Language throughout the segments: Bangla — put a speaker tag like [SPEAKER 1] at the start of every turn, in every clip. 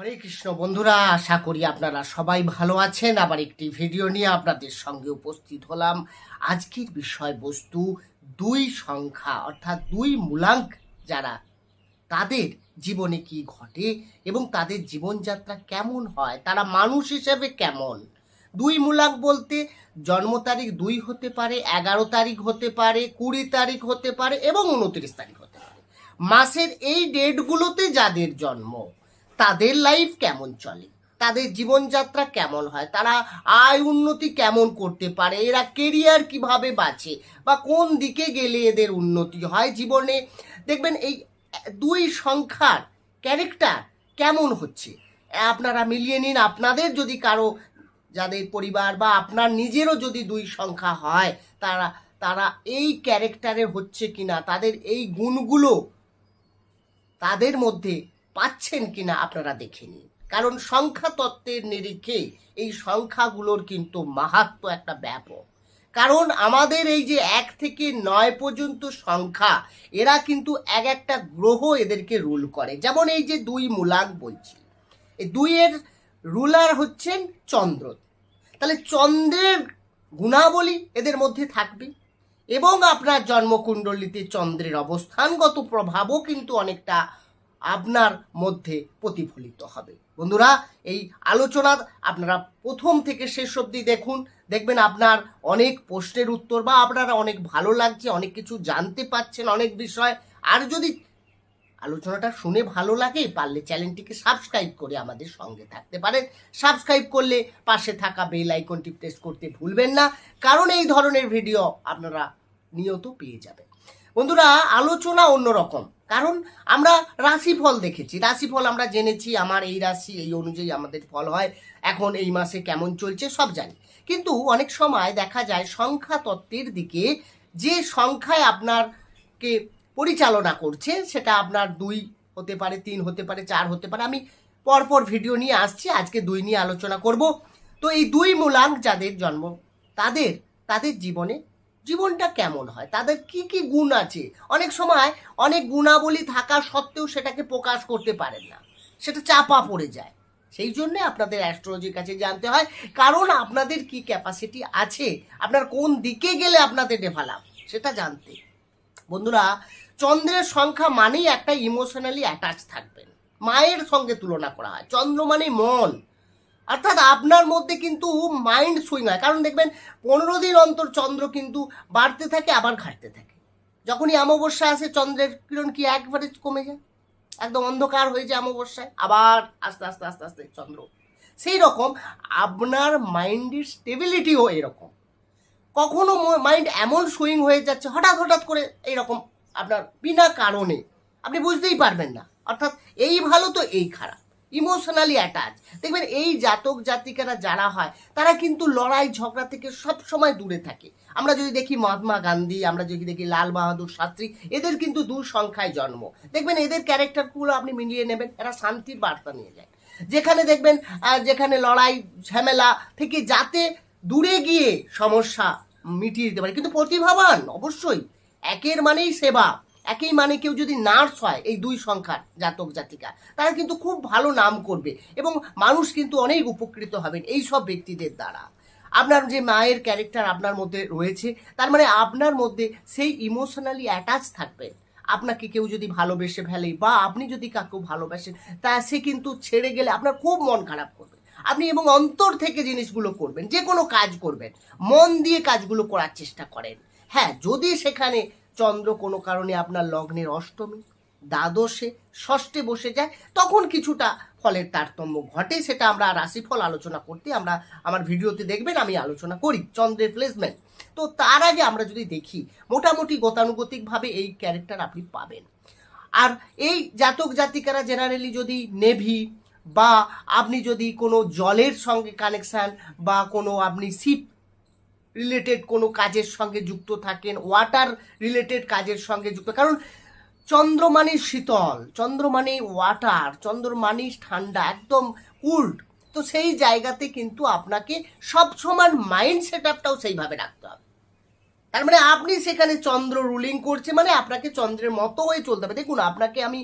[SPEAKER 1] হরে কৃষ্ণ বন্ধুরা, আশা করি আপনারা সবাই ভালো আছেন। আবার একটি ভিডিও নিয়ে আপনাদের সঙ্গে উপস্থিত হলাম। আজকের বিষয়বস্তু দুই সংখ্যা, অর্থাৎ দুই মূলাঙ্ক যারা, তাদের জীবনে কি ঘটে এবং তাদের জীবনযাত্রা কেমন হয়, তারা মানুষ হিসেবে কেমন? দুই মূলাঙ্ক বলতে জন্ম তারিখ দুই হতে পারে, এগারো তারিখ হতে পারে, কুড়ি তারিখ হতে পারে এবং উনত্রিশ তারিখ হতে পারে। মাসের এই ডেটগুলোতে যাদের জন্ম তাদের লাইফ কেমন চলে? তাদের জীবনযাত্রা কেমন হয়? তারা আয় উন্নতি কেমন করতে পারে? এরা কেরিয়ার কীভাবে বাঁচে? বা কোন দিকে গেলে এদের উন্নতি হয় জীবনে? দেখবেন এই দুই সংখ্যার ক্যারেক্টার কেমন হচ্ছে? আপনারা মিলিয়ে নিন, আপনাদের যদি কারও, যাদের পরিবার বা আপনার নিজেরও যদি দুই সংখ্যা হয়, তারা তারা এই ক্যারেক্টারে হচ্ছে কিনা, তাদের এই গুণগুলো তাদের মধ্যে পাচ্ছেন কিনা আপনারা দেখে নিন। কারণ সংখ্যা তত্ত্বের নিরিখে এই সংখ্যাগুলোর কিন্তু মাহাত্ম একটা ব্যাপক। কারণ আমাদের এই যে এক থেকে নয় পর্যন্ত সংখ্যা, এরা কিন্তু এক একটা গ্রহ এদেরকে রুল করে। যেমন এই যে দুই মূলাঙ্ক বলছি, এই দুইয়ের রুলার হচ্ছেন চন্দ্র। তাহলে চন্দ্রের গুণাবলী এদের মধ্যে থাকবে এবং আপনার জন্মকুণ্ডলিতে চন্দ্রের অবস্থানগত প্রভাবও কিন্তু অনেকটা আপনার মধ্যে প্রতিফলিত হবে। বন্ধুরা, এই আলোচনা আপনারা প্রথম থেকে শেষ অবধি দেখুন। দেখবেন আপনার অনেক প্রশ্নের উত্তর বা আপনারা অনেক ভালো লাগছে, অনেক কিছু জানতে পাচ্ছেন অনেক বিষয়। আর যদি আলোচনাটা শুনে ভালো লাগে, পারলে চ্যানেলটিকে সাবস্ক্রাইব করে আমাদের সঙ্গে থাকতে পারেন। সাবস্ক্রাইব করলে পাশে থাকা বেল আইকনটি প্রেস করতে ভুলবেন না, কারণ এই ধরনের ভিডিও আপনারা নিয়ত পেয়ে যাবেন। বন্ধুরা, আলোচনা অন্যরকম। কারণ আমরা রাশিফল দেখেছি। রাশিফল আমরা জেনেছি, আমার এই রাশি, এই অনুযায়ী আমাদের ফল হয়। এখন এই মাসে কেমন চলছে সব জানি। কিন্তু অনেক সময় দেখা যায় সংখ্যা তত্ত্বের দিকে যে সংখ্যায় আপনারকে পরিচালনা করছে, সেটা আপনার দুই হতে পারে, তিন হতে পারে, চার হতে পারে। আমি পরপর ভিডিও নিয়ে আসছি, আজকে দুই নিয়ে আলোচনা করব। তো এই দুই মূলাঙ্ক যাদের জন্ম, তাদের তাদের জীবনে জীবনটা কেমন হয়? তাদের কি কি গুণ আছে? অনেক সময় অনেক গুণাবলী থাকা সত্ত্বেও সেটাকে প্রকাশ করতে পারেন না। সেটা চাপা পড়ে যায়। সেই জন্যে আপনাদের অ্যাস্ট্রোলজির কাছে জানতে হয়, কারণ আপনাদের কি ক্যাপাসিটি আছে? আপনার কোন দিকে গেলে আপনাদের ডেভেলপ সেটা জানতে। বন্ধুরা, চন্দ্রের সংখ্যা মানেই একটা ইমোশনালি অ্যাটাচ থাকবেন। মায়ের সঙ্গে তুলনা করা হয়। চন্দ্র মানে মন। অর্থাৎ আপনার মধ্যে কিন্তু মাইন্ড সুইং হয়। কারণ দেখবেন, পনেরো দিন অন্তর চন্দ্র কিন্তু বাড়তে থাকে, আবার ঘাটতে থাকে। যখনই অমাবস্যা আসে, চন্দ্রের কিরণ কি একবারে কমে যায়? একদম অন্ধকার হয়ে যায় অমাবস্যায়, আবার আস্তে আস্তে আস্তে আস্তে চন্দ্র। সেই রকম আপনার মাইন্ডের স্টেবিলিটিও এরকম। কখনো মাইন্ড এমন সুইং হয়ে যাচ্ছে, হঠাৎ হঠাৎ করে এইরকম আপনার বিনা কারণে। আপনি বুঝতেই পারবেন না। অর্থাৎ এই ভালো তো এই খারাপ। ইমোশনালি অ্যাটাচ দেখবেন, এই জাতক জাতিকারা যারা হয়, তারা কিন্তু লড়াই, ঝগড়া থেকে সব সময় দূরে থাকে। আমরা যদি দেখি মহাত্মা গান্ধী, আমরা যদি দেখি লাল বাহাদুর শাস্ত্রী, এদের কিন্তু দূর সংখ্যায় জন্ম। দেখবেন, এদের ক্যারেক্টারগুলো আপনি মিলিয়ে নেবেন, এরা শান্তির বার্তা নিয়ে যায়। যেখানে দেখবেন যেখানে লড়াই, ঝামেলা থেকে যাতে দূরে গিয়ে সমস্যা মিটিয়ে দিতে পারে। কিন্তু প্রতিভাবান, অবশ্যই। একের মানেই সেবা। একই মানে কেউ যদি নার্স হয়, এই দুই সংখ্যার জাতক জাতিকা, তারা কিন্তু খুব ভালো নাম করবে এবং মানুষ কিন্তু অনেক উপকৃত হবেন এই সব ব্যক্তিদের দ্বারা। আপনার যে মায়ের ক্যারেক্টার আপনার মধ্যে রয়েছে, তার মানে আপনার মধ্যে সেই ইমোশনালি অ্যাটাচ থাকবে আপনাকে কেউ যদি ভালোবেসে ফেলে বা আপনি যদি কাউকে ভালোবাসেন, তা সে কিন্তু ছেড়ে গেলে আপনার খুব মন খারাপ করবে। আপনি এবং অন্তর থেকে জিনিসগুলো করবেন যে কোনো কাজ করবেন, মন দিয়ে কাজগুলো করার চেষ্টা করেন। হ্যাঁ যদি সেখানে চন্দ্র কোনো কারণে আপনার লগ্নের অষ্টমী, দ্বাদশে, ষষ্ঠে বসে যায়, তখন কিছুটা ফলের তারতম্য ঘটে, সেটা আমরা রাশিফল আলোচনা করতে আমরা আমার ভিডিওতে দেখবেন, আমি আলোচনা করি, চন্দ্রের প্লেসমেন্ট তো তার আগে আমরা যদি দেখি, মোটামুটি গতানুগতিকভাবে এই ক্যারেক্টার আপনি পাবেন। আর এই জাতক জাতিকারা জেনারেলি যদি নেভি বা আপনি যদি কোনো জলের সঙ্গে কানেকশান বা কোনো আপনি শিপ রিলেটেড কোনো কাজের সঙ্গে যুক্ত থাকেন ওয়াটার রিলেটেড কাজের সঙ্গে যুক্ত, কারণ চন্দ্র মানে শীতল চন্দ্র মানে ওয়াটার চন্দ্র মানে ঠান্ডা, একদম কুল্ড তো সেই জায়গাতে কিন্তু আপনাকে সব সময় মাইন্ড সেট আপটাও সেইভাবে রাখতে হবে। তার মানে আপনি সেখানে চন্দ্র রুলিং করছে মানে আপনাকে চন্দ্রের মতো হয়ে চলতে হবে। দেখুন, আপনাকে আমি,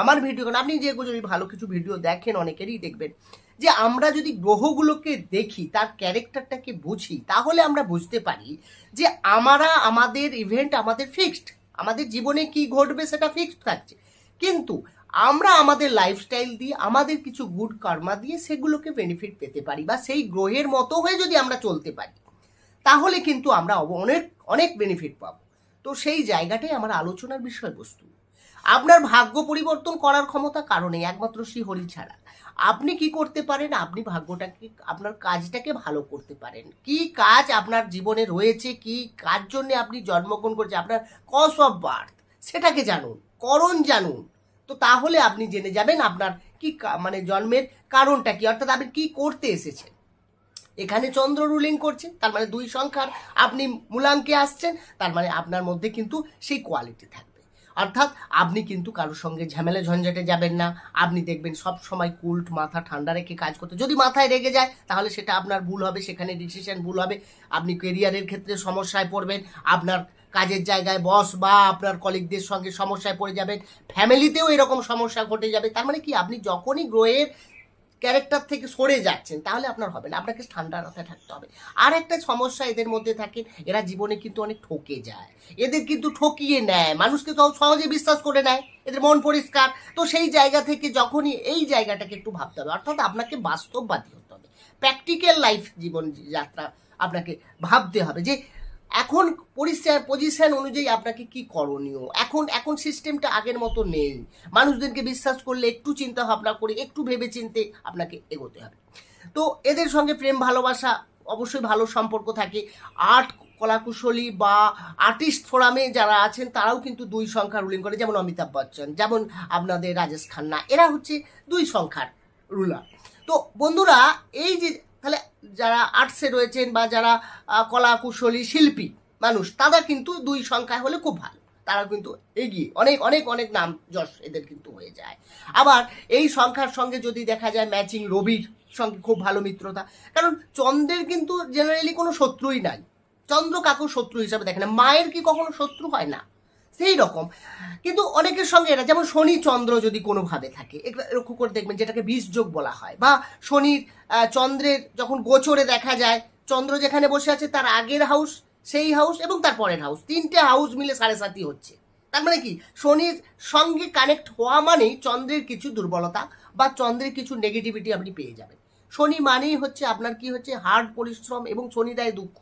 [SPEAKER 1] আমার ভিডিও আপনি যে যদি ভালো কিছু ভিডিও দেখেন, অনেকেরই দেখবেন যে আমরা যদি গ্রহগুলোকে দেখি, তার ক্যারেক্টারটাকে বুঝি, তাহলে আমরা বুঝতে পারি যে আমরা, আমাদের ইভেন্ট আমাদের ফিক্সড আমাদের জীবনে কি ঘটবে সেটা ফিক্সড থাকছে। কিন্তু আমরা আমাদের লাইফস্টাইল দিয়ে, আমাদের কিছু গুড কর্মা দিয়ে সেগুলোকে বেনিফিট পেতে পারি বা সেই গ্রহের মতো হয়ে যদি আমরা চলতে পারি, তাহলে কিন্তু আমরা অনেক অনেক বেনিফিট পাবো। তো সেই জায়গাটাই আমার আলোচনার বিষয়বস্তু। আপনার ভাগ্য পরিবর্তন করার ক্ষমতা কারণে একমাত্র শ্রী হরি ছাড়া। আপনি কি করতে পারেন? আপনি ভাগ্যটাকে, আপনার কাজটাকে ভালো করতে পারেন। কি কাজ আপনার জীবনে রয়েছে? কি কাজ জন্য আপনি জন্মগ্রহণ করছে আপনার কস অফ বার্থ, সেটাকে জানুন, করণ জানুন। তো তাহলে আপনি জেনে যাবেন আপনার কি মানে জন্মের কারণটা কি, অর্থাৎ আপনি কি করতে এসেছেন। এখানে চন্দ্র রুলিং করছে, তার মানে দুই সংখ্যার আপনি মূলাঙ্কে আসছেন, তার মানে আপনার মধ্যে কিন্তু সেই কোয়ালিটি থাকবে অর্থাৎ আপনি কিন্তু কারোর সঙ্গে ঝামেলা ঝঞ্ঝাটে যাবেন না। আপনি দেখবেন সব সময় কুল্ট, মাথা ঠান্ডা রেখে কাজ করতে। যদি মাথায় রেগে যায়, তাহলে সেটা আপনার ভুল হবে, সেখানে ডিসিশন ভুল হবে। আপনি কেরিয়ারের ক্ষেত্রে সমস্যায় পড়বেন, আপনার কাজের জায়গায় বস বা আপনার কলিগদের সঙ্গে সমস্যায় পড়ে যাবেন। ফ্যামিলিতেও এরকম সমস্যা ঘটে যাবে। তার মানে কি? আপনি যখনই গ্রহের ক্যারেক্টার থেকে সরে যাচ্ছেন, তাহলে আপনার হবে না। আপনাকে ঠান্ডা মাথায় থাকতে হবে। আর একটা সমস্যা এদের মধ্যে থাকে, এরা জীবনে কিন্তু অনেক ঠকে যায়। এদের কিন্তু ঠকিয়ে নেয়, মানুষকে তো সহজে বিশ্বাস করে নেয়, এদের মন পরিষ্কার। তো সেই জায়গা থেকে যখনই এই জায়গাটাকে একটু ভাবতে হবে, অর্থাৎ আপনাকে বাস্তববাদী হতে হবে। প্র্যাকটিক্যাল লাইফ জীবন যাত্রা আপনাকে ভাবতে হবে যে এখন পজিশন অনুযায়ী আপনাকে কি করণীয়? এখন এখন সিস্টেমটা আগের মতো নেই। মানুষদেরকে বিশ্বাস করলে, একটু চিন্তা ভাবনা করে, একটু ভেবে চিনতে আপনাকে এগোতে হবে। তো এদের সঙ্গে প্রেম, ভালোবাসা অবশ্যই ভালো সম্পর্ক থাকে। আর্ট কলাকুশলী বা আর্টিস্ট ফোরামে যারা আছেন, তারাও কিন্তু দুই সংখ্যা রুলিং করে। যেমন অমিতাভ বচ্চন, যেমন আপনাদের রাজেশ খান্না। এরা হচ্ছে দুই সংখ্যার রুলার তো বন্ধুরা, এই যে তাহলে যারা আর্টসে রয়েছেন বা যারা কলা কুশলী শিল্পী মানুষ তারা কিন্তু দুই সংখ্যায় হলে খুব ভালো। তারা কিন্তু এগিয়ে, অনেক অনেক অনেক নাম যশ এদের কিন্তু হয়ে যায়। আবার এই সংখ্যার সঙ্গে যদি দেখা যায় ম্যাচিং রবির সঙ্গে খুব ভালো মিত্রতা, কারণ চন্দ্রের কিন্তু জেনারেলি কোনো শত্রুই নাই। চন্দ্র কাকু শত্রু হিসাবে দেখে না। মায়ের কি কখনো শত্রু হয় না? সেই রকম কিন্তু অনেকের সঙ্গে এটা, যেমন শনি চন্দ্র যদি কোনোভাবে থাকে লক্ষ্য করে দেখবেন যেটাকে বিষ যোগ বলা হয়, বা শনির চন্দ্রের যখন গোচরে দেখা যায়, চন্দ্র যেখানে বসে আছে তার আগের হাউস সেই হাউস এবং তার পরের হাউস তিনটে হাউস মিলে সাড়ে সাতই হচ্ছে। তার মানে কি? শনির সঙ্গে কানেক্ট হওয়া মানেই চন্দ্রের কিছু দুর্বলতা বা চন্দ্রের কিছু নেগেটিভিটি আপনি পেয়ে যাবেন। শনি মানেই হচ্ছে আপনার কি হচ্ছে? হার্ড পরিশ্রম এবং শনি দেয় দুঃখ।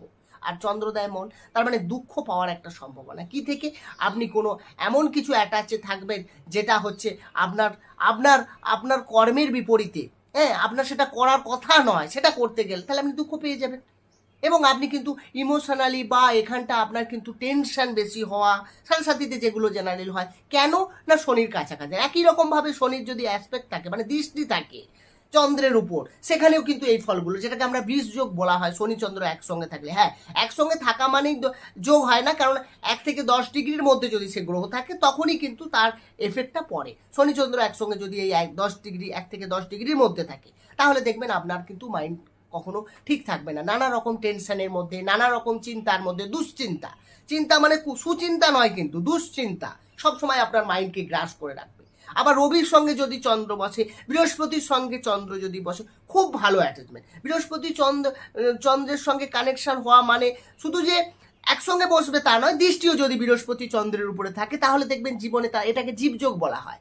[SPEAKER 1] আর চন্দ্র দেয় মন, তার মানে দুঃখ পাওয়ার একটা সম্ভাবনা। কি থেকে? আপনি কোনো এমন কিছু অ্যাটাচে থাকবেন যেটা হচ্ছে আপনার আপনার আপনার কর্মের বিপরীতে। হ্যাঁ আপনার সেটা করার কথা নয়, সেটা করতে গেলে তাহলে আপনি দুঃখ পেয়ে যাবেন। এবং আপনি কিন্তু ইমোশনালি বা এখানটা আপনার কিন্তু টেনশন বেশি হওয়া সাথে সাথীতে যেগুলো জেনারেল হয়, কেন? না শনির কাছাকাছি। একই রকমভাবে শনির যদি অ্যাসপেক্ট থাকে মানে দৃষ্টি থাকে চন্দ্রের উপর। সেখানেও কিন্তু এই ফলগুলো, যেটাকে আমরা বিষ যোগ বলা হয় শনি চন্দ্র একসঙ্গে থাকলে। হ্যাঁ একসঙ্গে থাকা মানেই যোগ হয় না, কারণ এক থেকে দশ ডিগ্রির মধ্যে যদি সে গ্রহ থাকে, তখনই কিন্তু তার এফেক্টটা পড়ে। শনি চন্দ্র একসঙ্গে যদি এই এক দশ ডিগ্রি, এক থেকে দশ ডিগ্রির মধ্যে থাকে, তাহলে দেখবেন আপনার কিন্তু মাইন্ড কখনো ঠিক থাকবে না। নানা রকম টেনশনের মধ্যে, নানা রকম চিন্তার মধ্যে, দুশ্চিন্তা। চিন্তা মানে সুচিন্তা নয় কিন্তু, দুশ্চিন্তা। সবসময় আপনার মাইন্ডকে গ্রাস করে রাখবে। আবার রবির সঙ্গে যদি চন্দ্র বসে, বৃহস্পতির সঙ্গে চন্দ্র যদি বসে, খুব ভালো অ্যাটাচমেন্ট বৃহস্পতি চন্দ্র চন্দ্রের সঙ্গে কানেকশন হওয়া মানে শুধু যে একসঙ্গে বসবে তা নয়, দৃষ্টিও যদি বৃহস্পতি চন্দ্রের উপরে থাকে, তাহলে দেখবেন জীবনে তা, এটাকে জীবযোগ বলা হয়।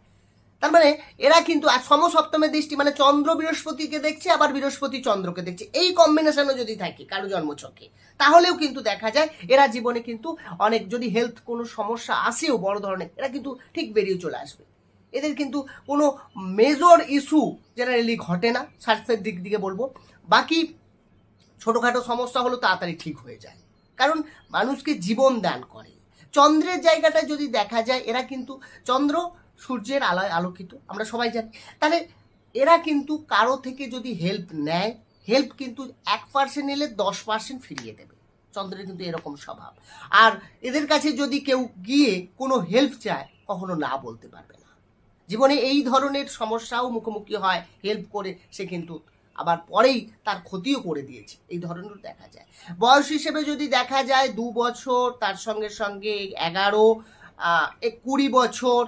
[SPEAKER 1] তার মানে এরা কিন্তু আর সমসপ্তমের দৃষ্টি মানে চন্দ্র বৃহস্পতিকে দেখছে, আবার বৃহস্পতি চন্দ্রকে দেখছে। এই কম্বিনেশনও যদি থাকে কারও জন্মছকে, তাহলেও কিন্তু দেখা যায় এরা জীবনে কিন্তু অনেক, যদি হেলথ কোনো সমস্যা আসেও বড় ধরনের, এরা কিন্তু ঠিক বেরিয়ে চলে আসবে। এদের কিন্তু কোনো মেজর ইস্যু জেনারেলি ঘটে না, স্বাস্থ্যের দিক দিকে বলব। বাকি ছোটোখাটো সমস্যা হলো তাড়াতাড়ি ঠিক হয়ে যায়। কারণ মানুষকে জীবন দান করে। চন্দ্রের জায়গাটা যদি দেখা যায়, এরা কিন্তু চন্দ্র সূর্যের আলোয় আলোকিত, আমরা সবাই জানি। তাহলে এরা কিন্তু কারও থেকে যদি হেল্প নেয় হেল্প কিন্তু এক পার্সেন্ট এলে দশ পার্সেন্ট ফিরিয়ে দেবে। চন্দ্রের কিন্তু এরকম স্বভাব। আর এদের কাছে যদি কেউ গিয়ে কোনো হেল্প চায়, কখনো না বলতে পারবে না। জীবনে এই ধরনের সমস্যাও মুখোমুখি হয় হেল্প করে, সে কিন্তু আবার পরেই তার ক্ষতিও করে দিয়েছে। এই ধরনের দেখা যায়। বয়স হিসেবে যদি দেখা যায়, দু বছর, তার সঙ্গে সঙ্গে এগারো কুড়ি বছর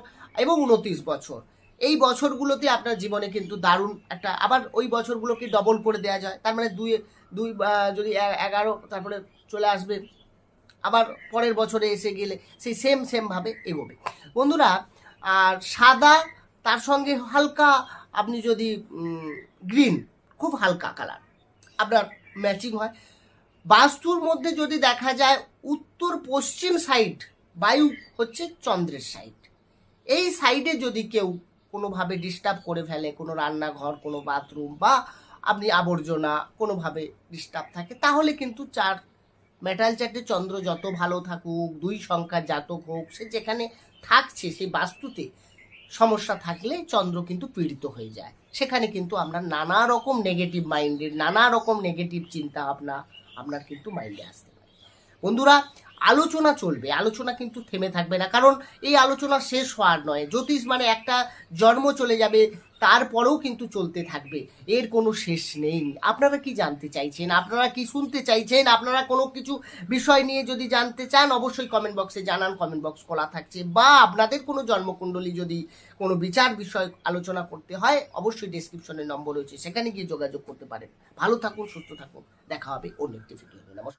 [SPEAKER 1] এবং উনত্রিশ বছর। এই বছরগুলোতে আপনার জীবনে কিন্তু দারুণ একটা, আবার ওই বছরগুলোকে ডবল করে দেওয়া যায়। তার মানে দুই দুই যদি এগারো, তারপরে চলে আসবে, আবার পরের বছরে এসে গেলে সেই সেম সেমভাবে এগোবে। বন্ধুরা আর সাদা, তার সঙ্গে হালকা আপনি যদি গ্রিন খুব হালকা কালার আপনার ম্যাচিং হয়। বাস্তুর মধ্যে যদি দেখা যায়, উত্তর পশ্চিম সাইড বায়ু হচ্ছে চন্দ্রের সাইড এই সাইডে যদি কেউ কোনোভাবে ডিস্টার্ব করে ফেলে, কোনো রান্নাঘর, কোনো বাথরুম বা আপনি আবর্জনা কোনোভাবে ডিস্টার্ব থাকে, তাহলে কিন্তু চার মেটাল চারটে চন্দ্র যত ভালো থাকুক, দুই সংখ্যার জাতক হোক, সে যেখানে থাকছে, সেই বাস্তুতে সমস্যা থাকলে চন্দ্র কিন্তু পীড়িত হয়ে যায়। সেখানে কিন্তু আমরা নানা রকম নেগেটিভ মাইন্ডের নানা রকম নেগেটিভ চিন্তা ভাবনা আপনার কিন্তু মাইন্ডে আসতে পারে। বন্ধুরা, আলোচনা চলবে, আলোচনা কিন্তু থেমে থাকবে না, কারণ এই আলোচনা শেষ হওয়ার নয়। জ্যোতিষ মানে একটা জন্ম চলে যাবে তারপরেও কিন্তু চলতে থাকবে। এর কোনো শেষ নেই। আপনারা কি জানতে চাইছেন? আপনারা কি শুনতে চাইছেন? আপনারা কোনো কিছু বিষয় নিয়ে যদি জানতে চান, অবশ্যই কমেন্ট বক্সে জানান। কমেন্ট বক্স খোলা থাকছে। বা আপনাদের কোনো জন্মকুণ্ডলী যদি কোনো বিচার বিষয় আলোচনা করতে হয়, অবশ্যই ডেসক্রিপশনে নম্বর রয়েছে। সেখানে গিয়ে যোগাযোগ করতে পারেন। ভালো থাকুন, সুস্থ থাকুন। দেখা হবে অন্য একটি ভিডিও নমস্কার।